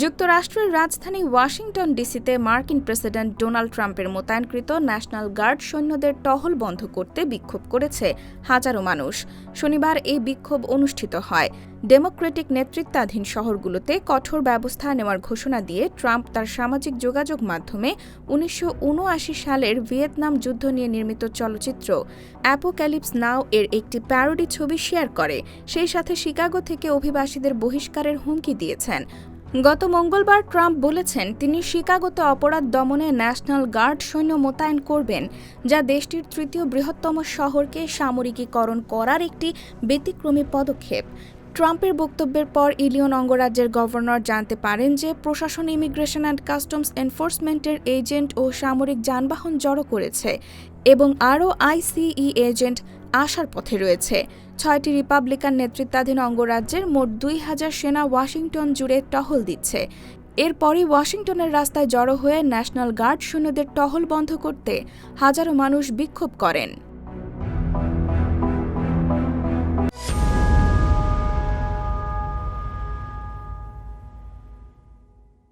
যুক্তরাষ্ট্রের রাজধানী ওয়াশিংটন ডিসিতে মার্কিন প্রেসিডেন্ট ডোনাল্ড ট্রাম্পের মোতায়েনকৃত ন্যাশনাল গার্ড সৈন্যদের টহল বন্ধ করতে বিক্ষোভ করেছে হাজারো মানুষ। শনিবার এই বিক্ষোভ অনুষ্ঠিত হয়। ডেমোক্রেটিক নেতৃত্বাধীন শহরগুলোতে কঠোর ব্যবস্থা নেওয়ার ঘোষণা দিয়ে ট্রাম্প তার সামাজিক যোগাযোগ মাধ্যমে উনিশশো উনআশি সালের ভিয়েতনাম যুদ্ধ নিয়ে নির্মিত চলচ্চিত্র অ্যাপোক্যালিপস নাও এর একটি প্যারোডি ছবি শেয়ার করে। সেই সাথে শিকাগো থেকে অভিবাসীদের বহিষ্কারের হুমকি দিয়েছেন। গত মঙ্গলবার ট্রাম্প বলেছেন তিনি শিকাগোতে অপরাধ দমনে ন্যাশনাল গার্ড সৈন্য মোতায়েন করবেন, যা দেশটির তৃতীয় বৃহত্তম শহরকে সামরিকীকরণ করার একটি ব্যতিক্রমী পদক্ষেপ। ট্রাম্পের বক্তব্যের পর ইলিয়ন অঙ্গরাজ্যের গভর্নর জানতে পারেন যে প্রশাসন, ইমিগ্রেশন অ্যান্ড কাস্টমস এনফোর্সমেন্টের এজেন্ট ও সামরিক যানবাহন জড়ো করেছে এবং আরও আইসিই এজেন্ট আসার পথে রয়েছে। ছয়টি রিপাবলিকান নেতৃত্বাধীন অঙ্গরাজ্যের মোট দুই হাজার সেনা ওয়াশিংটন জুড়ে টহল দিচ্ছে। এরপরই ওয়াশিংটনের রাস্তায় জড়ো হয়ে ন্যাশনাল গার্ড সৈন্যদের টহল বন্ধ করতে হাজারো মানুষ বিক্ষোভ করেন।